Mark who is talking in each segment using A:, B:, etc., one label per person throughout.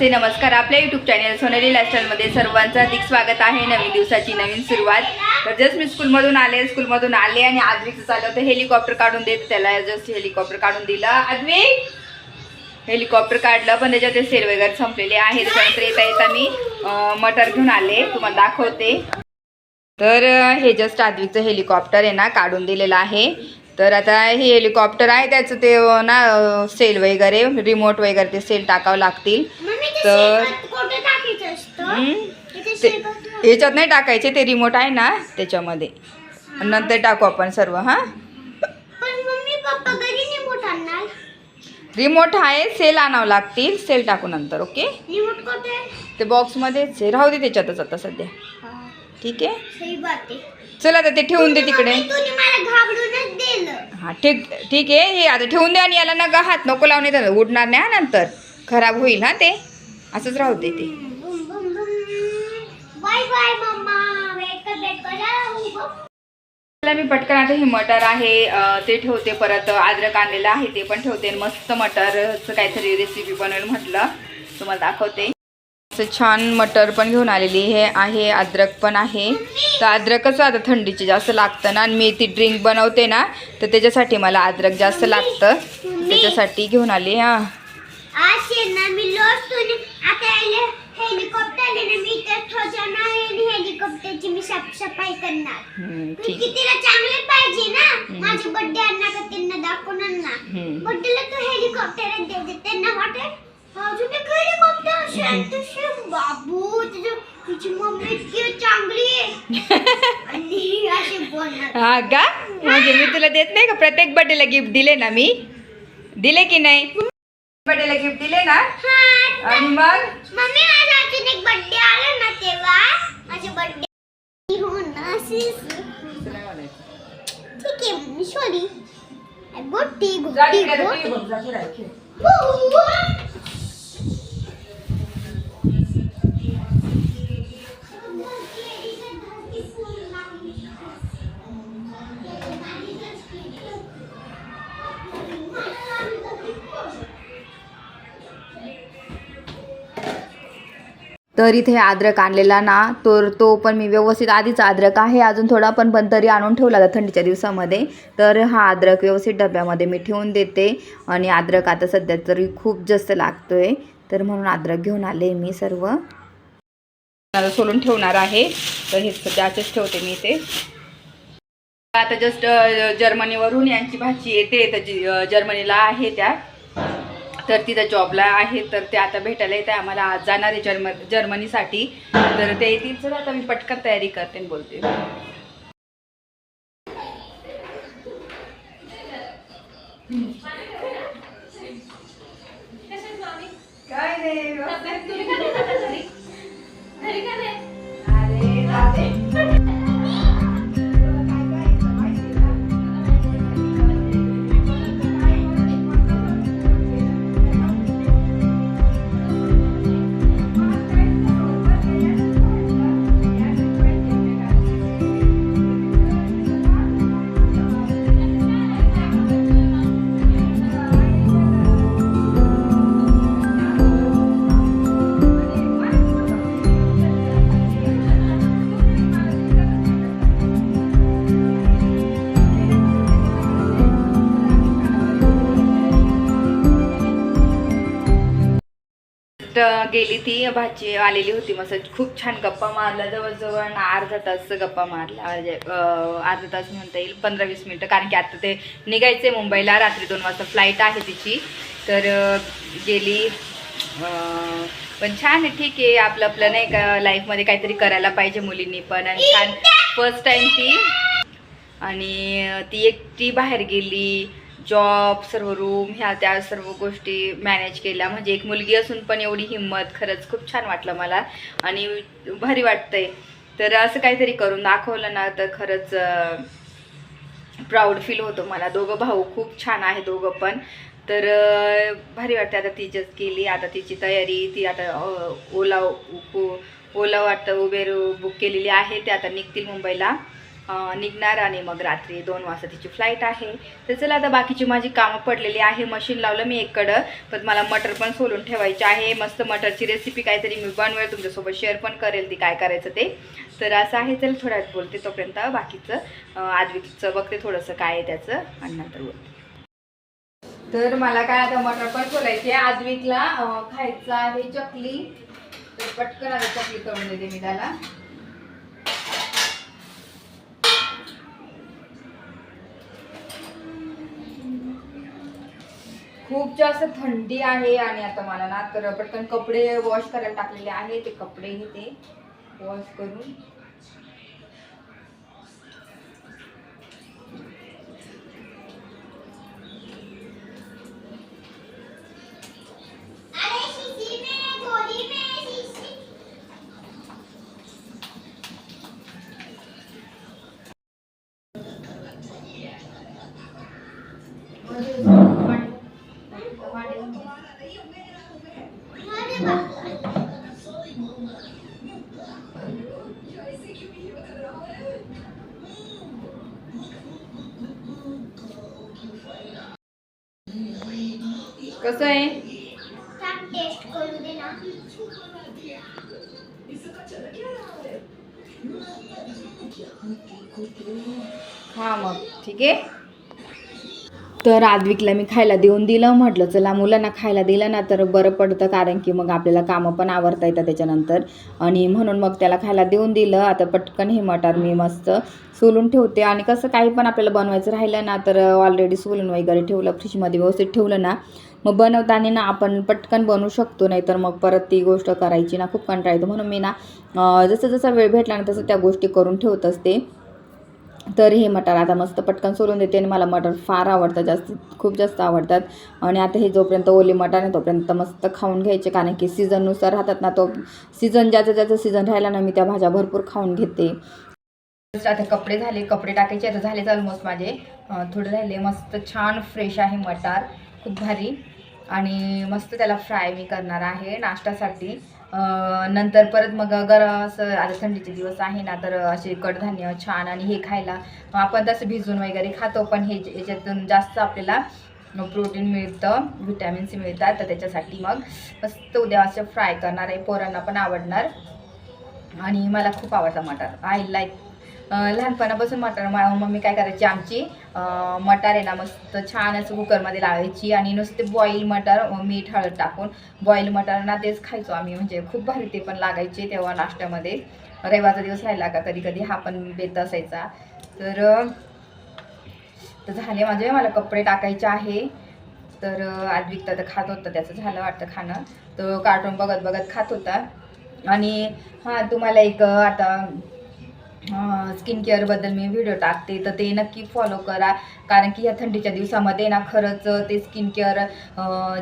A: ते नमस्कार. आपल्या युट्यूब चॅनल सोनेरी लाईफस्टाईलमध्ये सर्वांचं अधिक स्वागत आहे. नवीन दिवसाची नवीन सुरुवात. तर जस्ट मी स्कूलमधून आले स्कूलमधून आले आणि आद्विकचं चाललं होतं. हेलिकॉप्टर काढून देत त्याला जस्ट हेलिकॉप्टर काढून दिलं. आद्विक हेलिकॉप्टर काढलं पण त्याच्यात ते सेल वगैरे संपलेले आहे. त्याच्यानंतर येता येता मी मटर घेऊन आले. तुम्हाला दाखवते. तर हे जस्ट आद्विकचं हेलिकॉप्टर आहे ना काढून दिलेलं आहे. तर आता हे हेलिकॉप्टर आहे त्याचं ते ना सेल वगैरे रिमोट वगैरे ते सेल टाकावं लागतील. तर-
B: कुठे टाकायचं असतं?
A: हम्म.
B: इथे
A: ते
B: शेतात-
A: याच्यात नाही. टाकायचे ते रिमोट आहे ना त्याच्यामध्ये. नंतर टाकू आपण सर्व हां?
B: रिमोट
A: आहे सेल आणावं लागतील सेल टाकू नंतर ओके ते बॉक्समध्येच राहू दे त्याच्यातच आता सध्या. ठीक आहे. चल आता ते ठेवून दे तिकडे. हां ठीक ठीक आहे हे आता ठेवून दे आणि याला नका हात नको लावून येतात. उडणार नाही हा नंतर. खराब होईल हा ते. असंच राहू दे ते. मी पटकन आता हे मटर आहे ते ठेवते परत. अद्रक आणलेलं आहे ते पण ठेवते. मस्त मटरचं काहीतरी रेसिपी बनवेल म्हटलं. तुम्हाला दाखवते. असं छान मटर पण घेऊन आलेली हे आहे अद्रक पण आहे. तर अद्रकच आता थंडीचे जास्त लागतं ना आणि मी ती ड्रिंक बनवते ना तर त्याच्यासाठी मला अद्रक जास्त लागतं. त्याच्यासाठी घेऊन आली हां.
B: हेलिकॉप्टर आले ना मी तर ठोचवणार आणि हेलिकॉप्टरची मी साफसफाई करणार.
A: हम्म,
B: मी
A: ठीक.
B: कितीला चांगले पाहिजे ना माझे बर्थडे आणणार का त्यांना दाखवणार ना
A: हम्म.
B: बर्थडेला तो हेलिकॉप्टर द्यायचे त्यांना वाटेल अजून एक हेलिकॉप्टर असेल तसे बाबू तुझं तुझी मम्मी इतकी चांगली आहे आणि असे बोलणार
A: हा का म्हणजे मी तुला देत नाही का प्रत्येक बर्थडेला गिफ्ट दिले ना मी दिले की नाही बर्थडेला गिफ्ट दिले ना
B: हा
A: आणि मग
B: मम्मी माझा अजून एक बर्थडे आला ना तेव्हा माझे बर्थडे हो ना ठीक आहे मम्मी सॉरी गोटी गोटी गोटी
A: तर इथे अद्रक आणलेला ना तर तो पण मी व्यवस्थित आधीच अद्रक आहे. अजून थोडा पण पण तरी आणून ठेवला होता थंडीच्या दिवसामध्ये. तर हा अद्रक व्यवस्थित डब्यामध्ये मी ठेवून देते. आणि अद्रक आता सध्या तरी खूप जास्त लागतो आहे तर म्हणून अद्रक घेऊन आले मी सर्व. सोलून ठेवणार आहे. तर हे सध्या असेच ठेवते मी इथे. आता जस्ट जर्मनीवरून यांची भाजी येते. तर जी- जर्मनीला आहे त्या तर तिथं जॉबला आहे तर ते आता भेटायला येते आम्हाला आज जाणार आहे जर्म जर्मनीसाठी. तर ते येतील. चला आता मी पटकन तयारी करते आणि बोलते. काय तर गेली ती भाची आलेली होती मस्त. खूप छान गप्पा मारला जवळजवळ अर्धा तास गप्पा मारला म्हणजे अर्धा तास म्हणता येईल पंधरा वीस मिनटं. कारण की आता ते निघायचे मुंबईला रात्री दोन वाजता फ्लाईट आहे तिची. तर गेली. पण छान आहे ठीक आहे. आपलं आपलं नाही का लाईफमध्ये काहीतरी करायला पाहिजे मुलींनी पण. आणि छान फर्स्ट टाईम ती. आणि ती एकटी बाहेर गेली. जॉब सर्व रूम ह्या त्या सर्व गोष्टी मॅनेज केल्या. म्हणजे एक मुलगी असून पण एवढी हिंमत खरंच खूप छान वाटलं मला. आणि भारी वाटतंय. तर असं काहीतरी करून दाखवलं ना तर खरंच प्राऊड फील होतो मला. दोघं भाऊ खूप छान आहे दोघं पण. तर भारी वाटते आता तिचीच केली आता तिची तयारी ती आता ओला उ- ओला वाटतं उबेर बुक केलेली आहे. ते आता निघतील मुंबईला. निघणार आणि मग रात्री दोन वाजता तिची फ्लाईट आहे. तर चला आता बाकीची माझी कामं पडलेली आहे. मशीन लावलं मी एककडं. पण मला मटर पण सोलून ठेवायचे आहे. मस्त मटरची रेसिपी काहीतरी मी बनवेल. तुमच्यासोबत शेअर पण करेल ती काय करायचं ते. तर असं आहे. चल थोड्या बोलते तोपर्यंत. बाकीचं आदवीचं बघते थोडंसं काय आहे त्याचं. आणि नंतर बोलते. तर मला काय आता मटर पण सोलायचे आहे. खायचं आहे चकली. तर पटकन आता चकली करून देते मी त्याला. खूप जास्त थंडी आहे आणि आता मला ना तर पटकन कपडे वॉश करायला टाकलेले आहे. ते कपडे घेते वॉश करून.
B: अरे शीशी
A: कसं आहे? हा मग ठीक आहे. तर आद्विकला मी खायला देऊन दिलं म्हटलं चला मुलांना खायला दिलं ना तर बरं पडतं कारण की मग आपल्याला कामं पण आवरता येतात त्याच्यानंतर. आणि म्हणून मग त्याला खायला देऊन दिलं. आता पटकन हे मटार मी मस्त सोलून ठेवते. आणि कसं काही पण आपल्याला बनवायचं राहिलं ना तर ऑलरेडी सोलून वगैरे ठेवलं फ्रीजमध्ये व्यवस्थित ठेवलं ना मग बनवताना ना आपण पटकन बनवू शकतो नाही तर मग परत ती गोष्ट करायची ना खूप कंटाळा येतो. म्हणून मी ना जसं जसा वेळ भेटला ना तसं त्या गोष्टी करून ठेवत असते. तर हे मटार आता मस्त पटकन सोलून देते आणि मला मटार फार आवडतात जास्त खूप जास्त आवडतात. आणि आता हे जोपर्यंत ओली मटार आहे तोपर्यंत मस्त खाऊन घ्यायचे. कारण की सीझननुसार राहतात ना तो सीझन ज्याचं ज्याचं सीझन राहिला ना मी त्या भाज्या भरपूर खाऊन घेते. आता कपडे झाले कपडे टाकायचे. आता झालेच ऑलमोस्ट माझे थोडे राहिले. मस्त छान फ्रेश आहे मटार. खूप भारी. आणि मस्त त्याला फ्राय मी करणार आहे नाश्त्यासाठी. नंतर परत मग गर असं आता थंडीचे दिवस आहे ना तर असे कडधान्य छान आणि हे खायला आपण तसं भिजून वगैरे खातो पण हे याच्यातून जास्त आपल्याला प्रोटीन मिळतं व्हिटॅमिन सी मिळतात तर त्याच्यासाठी मग मस्त उद्या असं फ्राय करणार आहे. पोरांना पण आवडणार. आणि मला खूप आवडतं मटार. आय लाईक लहानपणापासून मटार मा हो, मम्मी काय करायची आमची? मटार आहे ना मस्त छान असं कुकरमध्ये लावायची आणि नुसते बॉईल मटार मीठ हळद टाकून बॉईल मटार ना तेच खायचो आम्ही. म्हणजे खूप भारी ते पण लागायचे तेव्हा नाश्त्यामध्ये. रविवारचा दिवस राहिला का कधी कधी हा पण बेत असायचा. तर तर झाले माझे. मला कपडे टाकायचे आहे. तर अं, आज विकता तर खात होतं त्याचं झालं वाटतं खाणं. तर कार्टून बघत बघत खात होता. आणि हां तुम्हाला एक आता स्किन केअरबद्दल मी व्हिडिओ टाकते. तर ते नक्की फॉलो करा. कारण की या थंडीच्या दिवसामध्ये ना खरंच ते स्किन केअर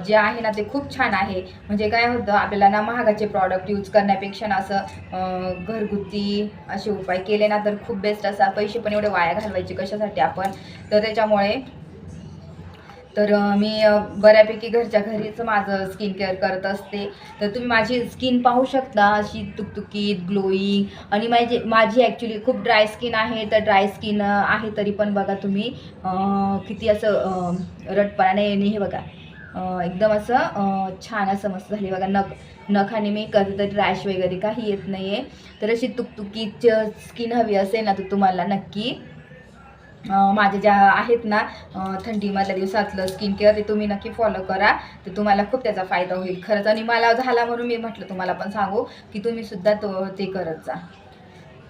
A: जे आहे ना ते खूप छान आहे. म्हणजे काय होतं आपल्याला ना महागाचे प्रॉडक्ट यूज करण्यापेक्षा ना असं घरगुती असे उपाय केले ना तर खूप बेस्ट असा पैसे पण एवढे वाया घालवायचे कशासाठी आपण? तर त्याच्यामुळे तर मी बऱ्यापैकी घरच्या घरीच माझं स्किन केअर करत असते. तर तुम्ही माझी स्किन पाहू शकता अशी तुकतुकीत ग्लोईंग आणि माझी माझी ॲक्च्युली खूप ड्राय स्किन आहे. तर ड्राय स्किन आहे तरी पण बघा तुम्ही किती असं रटपणाने येणे हे बघा एकदम असं छान असं मस्त झाली. बघा नख नखाने मी कधी तरी रॅश वगैरे काही येत नाही आहे तर अशी तुकतुकीत स्किन हवी असेल ना तर तुम्हाला नक्की माझे ज्या आहेत ना थंडीमधल्या दिवसातलं स्किन केअर ते तुम्ही नक्की फॉलो करा. तर तुम्हाला खूप त्याचा फायदा होईल खरंच. आणि मला झाला म्हणून मी म्हटलं तुम्हाला पण सांगू की तुम्ही सुद्धा तो ते करत जा.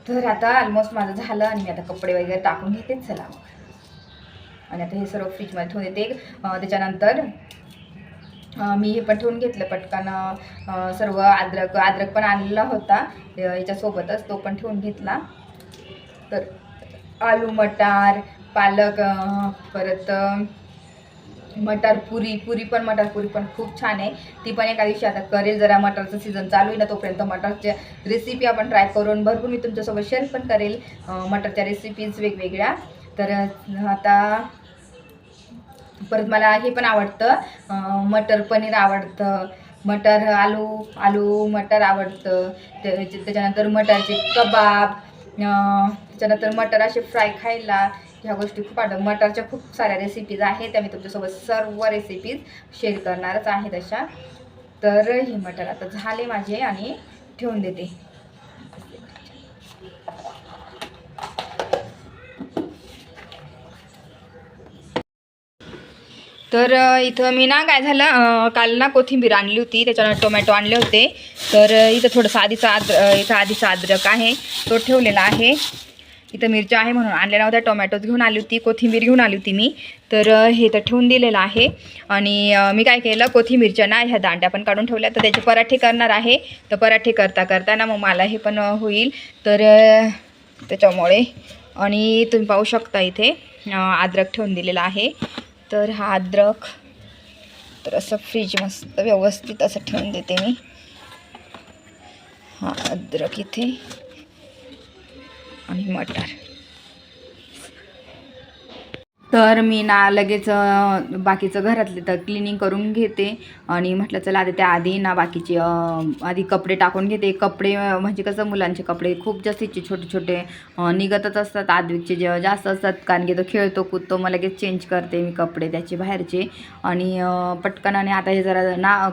A: तर आता ऑलमोस्ट माझं झालं आणि मी आता कपडे वगैरे टाकून घेते. चला आणि आता हे सर्व फ्रीजमध्ये ठेवून देते. त्याच्यानंतर मी हे पण ठेवून घेतलं. पटकन सर्व अद्रक अद्रक पण आणलेला होता. याच्यासोबतच तो पण ठेवून घेतला. तर आलू मटार पालक परत मटार पुरी पुरी पण मटार पुरी पण खूप छान आहे. ती पण एका दिवशी आता करेल जरा मटारचं सीझन चालू आहे ना तोपर्यंत मटारच्या रेसिपी आपण ट्राय करून भरपूर मी तुमच्यासोबत शेअर पण करेल. मटारच्या रेसिपीज वेगवेगळ्या. तर आता परत मला हे पण आवडतं. मटर पनीर आवडतं. मटर आलू आलू मटर आवडतं. त्या- त्याच्यानंतर मटारचे कबाब त्याच्यानंतर मटर असे फ्राय खायला. ह्या गोष्टी खूप आवडतात. मटरच्या खूप साऱ्या रेसिपीज आहेत. त्या मी तुमच्यासोबत सर्व रेसिपीज शेअर करणारच आहे तशा. तर हे मटर आता झाले माझे आणि ठेवून देते. तर इथं मी ना काय झालं काल ना कोथिंबीर आणली होती. त्याच्यानं टोमॅटो आणले होते. तर इथं थोडंसं आधीचा आद इथं आधीचा अद्रक आहे. तो ठेवलेला आहे. इथं मिरच्या आहे म्हणून आणलेल्या होत्या. टोमॅटोज घेऊन आली होती कोथिंबीर घेऊन आली होती मी. तर हे तर ठेवून दिलेलं आहे. आणि मी काय केलं कोथिंबीरच्या ना ह्या दांड्या पण काढून ठेवल्या. तर त्याचे पराठे करणार आहे. तर पराठे करता करता ना मग मला हे पण होईल. तर त्याच्यामुळे आणि तुम्ही पाहू शकता इथे अद्रक ठेवून दिलेला आहे. तर हा अद्रक तर असं फ्रीज मस्त व्यवस्थित असं ठेवून देते मी. हा अद्रक इथे. आणि मटार तर मी ना लगेच बाकीचं घरातले तर क्लिनिंग करून घेते. आणि म्हटलं चला आता त्या आधी ना बाकीचे आधी कपडे टाकून घेते. कपडे म्हणजे कसं मुलांचे कपडे खूप जास्तीचे छोटे छोटे निघतच असतात. आदवीचे जे जास्त असतात कारण की तो खेळतो कूदतो मग लगेच चेंज करते मी कपडे त्याचे बाहेरचे. आणि पटकन आणि आता हे जरा ना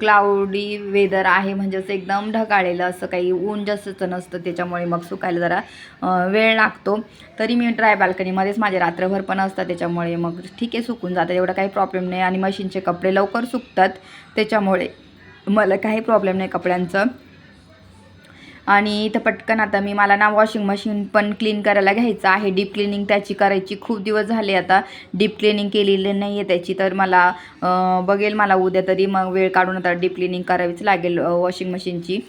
A: क्लाउडी वेदर आहे म्हणजे असं एकदम ढगाळलेलं असं काही ऊन जास्तचं नसतं त्याच्यामुळे मग सुकायला जरा वेळ लागतो. तरी मी ड्राय बाल्कनीमध्येच माझे रात्रभर पण असतात त्याच्यामुळे मग ठीक आहे सुकून जातात एवढा काही प्रॉब्लेम नाही. आणि मशीनचे कपडे लवकर सुकतात. त्याच्यामुळे मला काही प्रॉब्लेम नाही कपड्यांचं. आणि इथं पटकन आता मी मला ना वॉशिंग मशीन पण क्लीन करायला घ्यायचं आहे. डीप क्लिनिंग त्याची करायची खूप दिवस झाले आता. डीप क्लिनिंग केलेली नाही आहे त्याची तर मला बघेल मला उद्या तरी. मग वेळ काढून आता डीप क्लिनिंग करावीच लागेल वॉशिंग मशीनची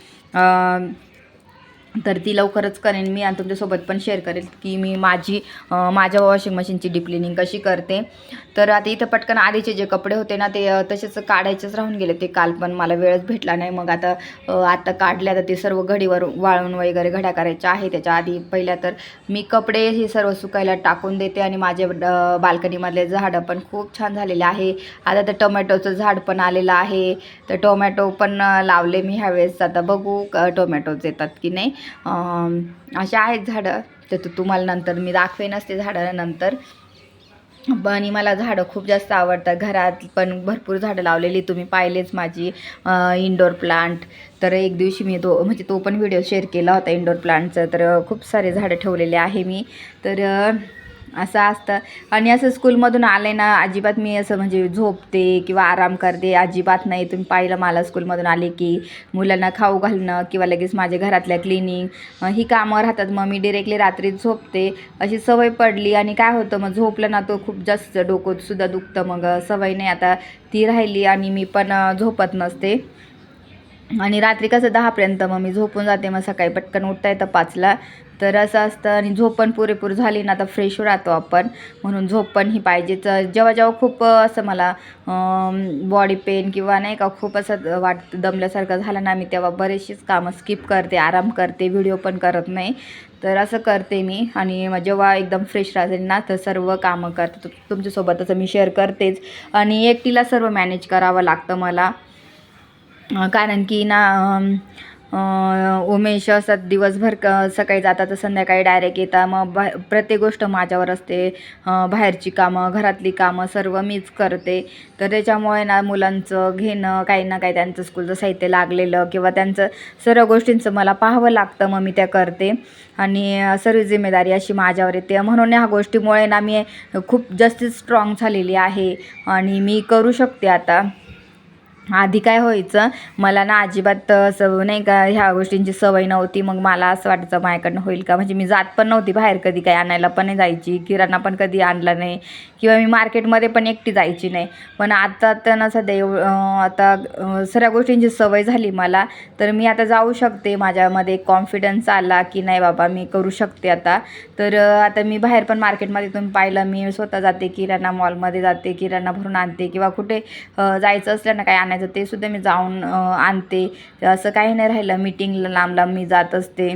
A: तर ती लवकरच करेन. मी आणि तुमच्यासोबत पण शेअर करेल की मी माझी माझ्या वॉशिंग मशीनची डीप क्लिनिंग कशी करते. तर आता इथं पटकन आधीचे जे कपडे होते ना ते तसेच काढायचेच राहून गेले. ते काल पण मला वेळच भेटला नाही. मग आता आता काढल्या तर ते सर्व घडीवर वाळून वगैरे घड्या करायच्या आहे. त्याच्या आधी पहिल्या तर मी कपडे हे सर्व सुकायला टाकून देते आणि माझे बाल्कनीमधले झाडं पण खूप छान झालेले आहे. आता तर टोमॅटोचं झाड पण आलेलं आहे. तर टोमॅटो पण लावले मी ह्यावेळेस. आता बघू टोमॅटोच येतात की नाही. अशा आहेत झाडं. तर तुम्हाला नंतर मी दाखवेनच ते झाडं नंतर आणि मला झाडं खूप जास्त आवडतात. घरात पण भरपूर झाडं लावलेली तुम्ही पाहिलेच माझी इंडोर प्लांट तर एक दिवशी मी तो म्हणजे तो पण व्हिडिओ शेअर केला होता इंडोर प्लांटचं तर खूप सारे झाडं ठेवलेले आहे मी. तर असं असतं. आणि असं स्कूलमधून आले ना अजिबात मी असं म्हणजे झोपते किंवा आराम करते अजिबात नाही. तुम्ही पाहिलं मला स्कूलमधून आले की मुलांना खाऊ घालणं किंवा लगेच माझ्या घरातल्या क्लिनिंग ही कामं राहतात. मग मी डिरेक्टली रात्री झोपते. अशी सवय पडली आणि काय होतं मग झोपलं ना तो खूप जास्त डोकं सुद्धा दुखतं. मग सवय नाही. आता ती राहिली आणि मी पण झोपत नसते. आणि रात्री कसं दहापर्यंत मग मी झोपून जाते. मग सकाळी पटकन उठता येतं पाचला. तर असं असतं आणि झोप पण पुरेपूर झाली ना आता फ्रेश राहतो आपण. म्हणून झोप पण ही पाहिजेच. जेव्हा जेव्हा खूप असं मला बॉडी पेन किंवा नाही का खूप असं वाटतं दमल्यासारखं झालं ना मी तेव्हा बरेचशीच कामं स्किप करते आराम करते व्हिडिओ पण करत नाही. तर असं करते मी आणि जेव्हा एकदम फ्रेश राहते ना तर सर्व कामं करते. तु- तुमच्यासोबत असं मी शेअर करतेच. आणि एकटीला सर्व मॅनेज करावं लागतं मला. कारण की ना उमेश असतात दिवसभर क सकाळी जातात तर संध्याकाळी डायरेक्ट येतात. मग बा प्रत्येक गोष्ट माझ्यावर असते. बाहेरची कामं घरातली कामं सर्व मीच करते. तर त्याच्यामुळे ना मुलांचं घेणं काही ना काही त्यांचं स्कूलचं साहित्य लागलेलं किंवा त्यांचं सर्व गोष्टींचं मला पाहावं लागतं मग मी त्या करते. आणि सर्व जिम्मेदारी अशी माझ्यावर येते. म्हणून ह्या गोष्टीमुळे ना मी खूप जास्त स्ट्रॉंग झालेली आहे. आणि मी करू शकते आता. आधी काय व्हायचं मला ना अजिबात असं नाही का ह्या गोष्टींची सवय नव्हती. मग मला असं वाटायचं माझ्याकडनं होईल का? म्हणजे मी जात पण नव्हती बाहेर कधी काही आणायला पण नाही जायची. किराणा पण कधी आणला नाही. किंवा मी मार्केटमध्ये पण एकटी जायची नाही. पण आता तर ना सध्या एव आता सगळ्या गोष्टींची सवय झाली मला. तर मी आता जाऊ शकते. माझ्यामध्ये एक कॉन्फिडन्स आला की नाही बाबा मी करू शकते आता. तर आता मी बाहेर पण मार्केटमध्ये तुम्ही पाहिलं मी स्वतः जाते किराणा मॉलमध्ये जाते किराणा भरून आणते. किंवा कुठे जायचं असलं ना काय आणायचं ते सुद्धा मी जाऊन आणते. असं काही नाही राहिलं. मीटिंगला लांब लांब मी जात असते.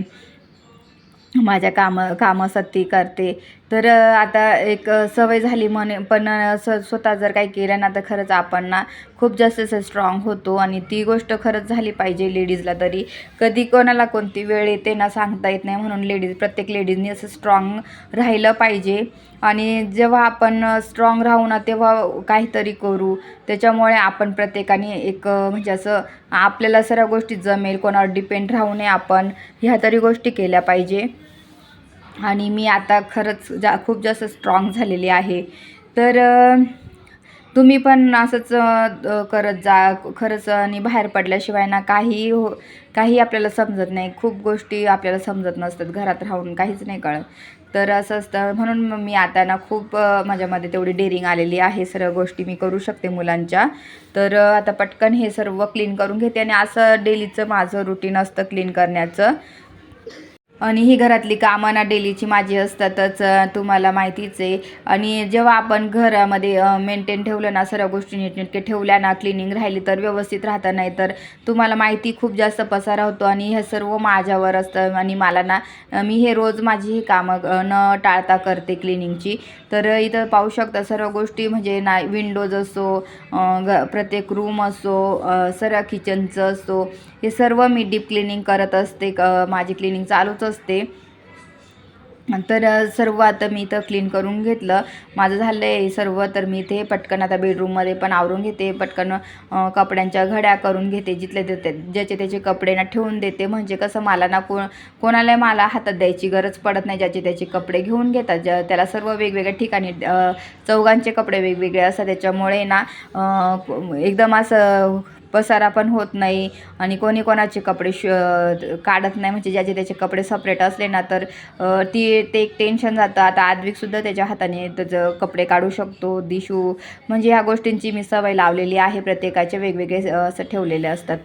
A: माझ्या कामं कामासाठी करते. तर आता एक सवय झाली म्हणे पण स स्वतः जर काही केलं ना तर खरंच आपण ना खूप जास्त असं स्ट्रॉंग होतो आणि ती गोष्ट खरंच झाली पाहिजे लेडीजला तरी. कधी कोणाला कोणती वेळ येते ना सांगता येत नाही म्हणून लेडीज प्रत्येक लेडीजनी असं स्ट्रॉंग राहिलं पाहिजे. आणि जेव्हा आपण स्ट्रॉंग राहू ना तेव्हा काहीतरी करू. त्याच्यामुळे आपण प्रत्येकाने एक म्हणजे असं आपल्याला सर्व गोष्टी जमेल कोणावर डिपेंड राहू नये आपण. ह्या तरी गोष्टी केल्या पाहिजे. आणि मी आता खरंच जा खूप जास्त स्ट्रॉंग झालेली आहे. तर तुम्ही पण असंच करत जा. खरंच आणि बाहेर पडल्याशिवाय ना काही हो काही आपल्याला समजत नाही. खूप गोष्टी आपल्याला समजत नसतात. घरात राहून काहीच नाही कळत. तर असं असतं. म्हणून मग मी आता ना खूप माझ्यामध्ये तेवढी डेअरिंग आलेली आहे. सर्व गोष्टी मी करू शकते मुलांच्या. तर आता पटकन हे सर्व क्लीन करून घेते. आणि असं डेलीचं माझं रुटीन असतं क्लीन करण्याचं. आणि ही घरातली कामं ना डेलीची माझी असतातच तुम्हाला माहितीच आहे. आणि जेव्हा आपण घरामध्ये मेंटेन ठेवलं ना सर्व गोष्टी नीटनेटके ठेवल्या ना क्लिनिंग राहिली तर व्यवस्थित राहता नाही तर तुम्हाला माहिती खूप जास्त पसारा होतो आणि हे सर्व माझ्यावर असतं आणि मला ना मी हे रोज माझी ही कामं न टाळता करते क्लिनिंगची तर इथं पाहू शकता सर्व गोष्टी म्हणजे ना विंडोज असो ग प्रत्येक रूम असो सर्व किचनचं असो हे सर्व मी डीप क्लिनिंग करत असते. क- माझी क्लिनिंग चालूच असते. तर सर्व आता मी इथं क्लीन करून घेतलं. माझं झालं आहे सर्व तर मी इथे पटकन आता बेडरूममध्ये पण आवरून घेते. पटकन कपड्यांच्या घड्या करून घेते जिथले देते. ज्याचे त्याचे कपडे ना ठेवून देते. म्हणजे कसं मला ना को कोणालाही मला हातात द्यायची गरज पडत नाही. ज्याचे त्याचे कपडे घेऊन घेतात. ज्या त्याला सर्व वेगवेगळ्या ठिकाणी चौघांचे कपडे वेगवेगळे असतात. त्याच्यामुळे ना एकदम असं पसारा पण होत नाही आणि कोणी कोणाचे कपडे श काढत नाही. म्हणजे ज्याचे त्याचे कपडे सपरेट असले ना तर ती ते एक टेन्शन जातं. आता आद्विकसुद्धा त्याच्या हाताने त्याचं कपडे काढू शकतो दिशू. म्हणजे ह्या गोष्टींची मी सवय लावलेली आहे प्रत्येकाचे वेगवेगळे असं ठेवलेले असतात.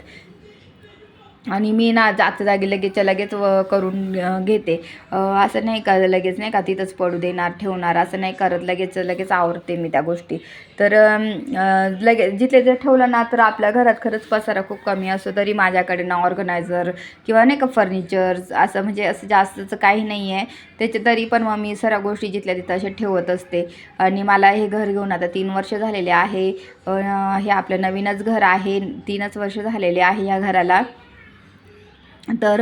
A: आणि मी ना जागच्या जागी लगेचच्या लगेच व करून घेते. असं नाही का लगेच नाही का तिथंच पडू देणार ठेवणार असं नाही करत. लगेच लगेच आवरते मी त्या गोष्टी. तर लगे जिथे जर ठेवलं ना तर आपल्या घरात खरंच पसारा खूप कमी असतो. तरी माझ्याकडे ना ऑर्गनायझर किंवा नाही का फर्निचर्स असं म्हणजे असं जास्तचं काही नाही आहे. त्याच्या तरी पण मग मी सर्व गोष्टी जिथल्या तिथं असे ठेवत असते. आणि मला हे घर घेऊन आता तीन वर्ष झालेले आहे. हे आपलं नवीनच घर आहे. तीनच वर्ष झालेले आहे या घराला. तर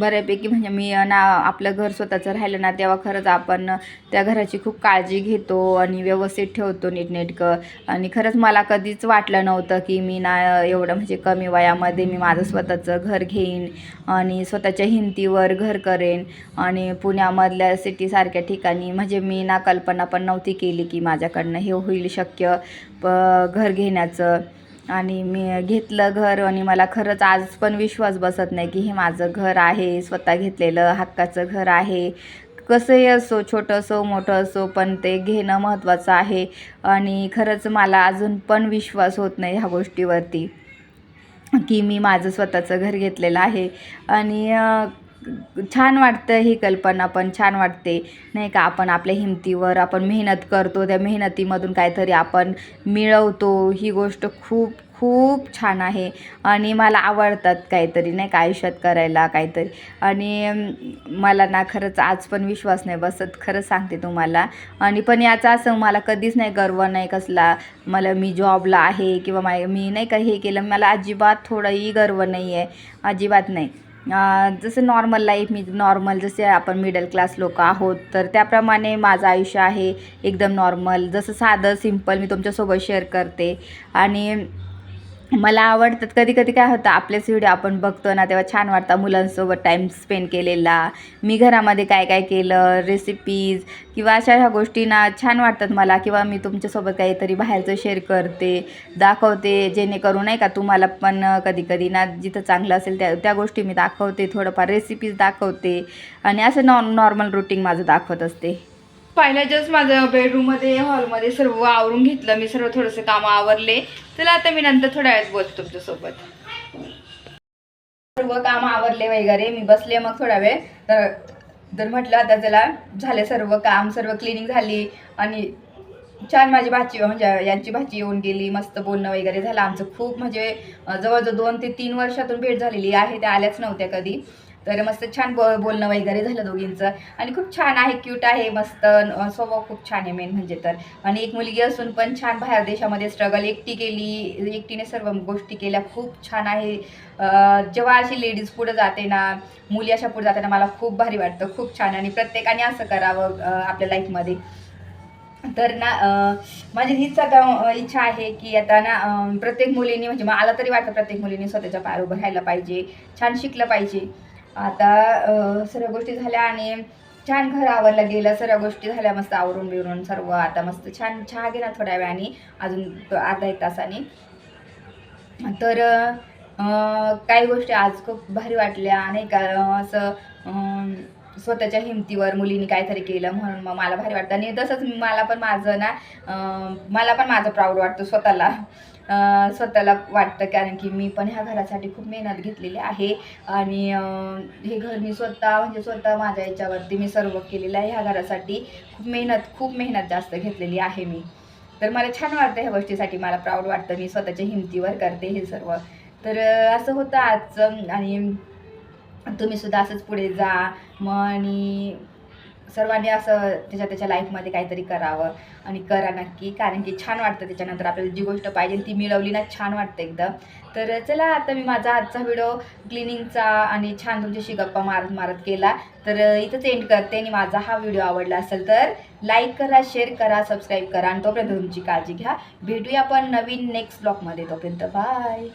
A: बऱ्यापैकी म्हणजे मी ना आपलं घर स्वतःचं राहिलं ना तेव्हा खरंच आपण त्या घराची खूप काळजी घेतो आणि व्यवस्थित ठेवतो नीटनेटकं. आणि खरंच मला कधीच वाटलं नव्हतं की मी ना एवढं म्हणजे कमी वयामध्ये मी माझं स्वतःचं घर घेईन आणि स्वतःच्या हिमतीवर घर करेन. आणि पुण्यामधल्या सिटीसारख्या ठिकाणी म्हणजे मी ना कल्पना पण नव्हती केली की माझ्याकडनं हे होईल शक्य प घर घेण्याचं. आणि मी घेतलं घर आणि मला खरंच आज पण विश्वास बसत नाही की हे माझं घर आहे स्वतः घेतलेलं हक्काचं घर आहे. कसंही असो छोटं असो मोठं असो पण ते घेणं महत्त्वाचं आहे. आणि खरंच मला अजून पण विश्वास होत नाही ह्या गोष्टीवरती की मी माझं स्वतःचं घर घेतलेलं आहे. आणि छान वाटतं ही कल्पना पण छान वाटते नाही का आपण आपल्या हिमतीवर आपण मेहनत करतो त्या मेहनतीमधून काहीतरी आपण मिळवतो. ही गोष्ट खूप खूप छान आहे आणि मला आवडतात काहीतरी नाही का आयुष्यात करायला काहीतरी. आणि मला ना खरंच आज पण विश्वास नाही बसत खरंच सांगते तुम्हाला. आणि पण याचा असं मला कधीच नाही गर्व नाही कसला मला मी जॉबला आहे किंवा मा मी नाही का हे केलं मला अजिबात थोडाही गर्व नाही आहे अजिबात नाही. जसं नॉर्मल लाईफ मी नॉर्मल जसे आपण मिडल क्लास लोक आहोत तर त्याप्रमाणे माझं आयुष्य आहे एकदम नॉर्मल जसं साधं सिंपल मी तुमच्यासोबत शेअर करते. आणि मला आवडतात. कधी कधी काय होतं आपलेच व्हिडिओ आपण बघतो ना तेव्हा छान वाटतं मुलांसोबत टाईम स्पेंड केलेला. मी घरामध्ये काय काय केलं रेसिपीज किंवा अशा ह्या गोष्टींना छान वाटतात मला. किंवा मी तुमच्यासोबत काहीतरी बाहेरचं शेअर करते दाखवते जेणेकरून नाही का तुम्हाला पण कधी कधी ना जिथं चांगलं असेल त्या त्या गोष्टी मी दाखवते थोडंफार रेसिपीज दाखवते. आणि असं नॉ नॉर्मल रुटीन माझं दाखवत असते. पहिल्या जस्ट माझं बेडरूममध्ये हॉलमध्ये सर्व आवरून घेतलं. मी सर्व थोडंसं कामं आवरले. चला आता मी नंतर थोड्या वेळेस बोलतो तुमच्यासोबत. सर्व काम आवरले वगैरे. मी बसले मग थोडा वेळ. तर तर म्हटलं आता त्याला झाले सर्व काम सर्व क्लिनिंग झाली. आणि छान माझी भाची म्हणजे यांची भाची येऊन गेली. मस्त बोलणं वगैरे झालं. आमचं खूप म्हणजे जवळजवळ दोन ते तीन वर्षातून भेट झालेली आहे. त्या आल्याच नव्हत्या कधी. तर मस्त छान बो बोलणं वगैरे झालं दोघींचं. आणि खूप छान आहे क्यूट आहे मस्त स्वभाव खूप छान आहे मेन म्हणजे तर. आणि एक मुलगी असून पण छान बाहेर देशामध्ये स्ट्रगल एकटी केली एकटीने सर्व गोष्टी केल्या. खूप छान आहे. जेव्हा अशी लेडीज पुढे जाते ना मुली अशा पुढे जाताना मला खूप भारी वाटतं. खूप छान आणि प्रत्येकाने असं करावं आपल्या लाईफमध्ये तर ना माझी हीच आता इच्छा आहे की आता ना प्रत्येक मुलीने म्हणजे मला तरी वाटतं प्रत्येक मुलीने स्वतःच्या पायावर उभं राहायला पाहिजे. छान शिकलं पाहिजे. आता सर्व गोष्टी झाल्या आणि छान घर आवरलं गेलं. सर्व गोष्टी झाल्या मस्त आवरून बिवरून सर्व. आता मस्त छान चहा घे थोड्या वेळाने. अजून अर्धा एक तासाने. तर काही गोष्टी आज खूप भारी वाटल्या. नाही का? असं स्वतःच्या हिमतीवर मुलीने काहीतरी केलं म्हणून मग मला भारी वाटतं. आणि तसंच मला पण माझं ना मला पण माझं प्राऊड वाटतं स्वतःला. स्वतःला वाटतं कारण की मी पण ह्या घरासाठी खूप मेहनत घेतलेली आहे. आणि हे घर मी स्वतः म्हणजे स्वतः माझ्या याच्यावरती मी सर्व केलेलं आहे. ह्या घरासाठी खूप मेहनत खूप मेहनत जास्त घेतलेली आहे मी. तर मला छान वाटतं ह्या गोष्टीसाठी. मला प्राऊड वाटतं. मी स्वतःच्या हिमतीवर करते हे सर्व. तर असं होतं आजचं. आणि तुम्ही सुद्धा असंच पुढे जा. मग आणि सर्वांनी असं त्याच्या त्याच्या लाईफमध्ये काहीतरी करावं आणि करा नक्की. कारण की छान वाटतं त्याच्यानंतर आपल्याला जी गोष्ट पाहिजे ती मिळवली ना छान वाटतं एकदम. तर चला आता मी माझा आजचा व्हिडिओ क्लिनिंगचा आणि छान तुमच्याशी गप्पा मारत मारत केला. तर इथंच एंड करते आणि माझा हा व्हिडिओ आवडला असेल तर लाईक करा शेअर करा सबस्क्राईब करा आणि तोपर्यंत तुमची काळजी घ्या. भेटूया आपण नवीन नेक्स्ट ब्लॉगमध्ये तोपर्यंत बाय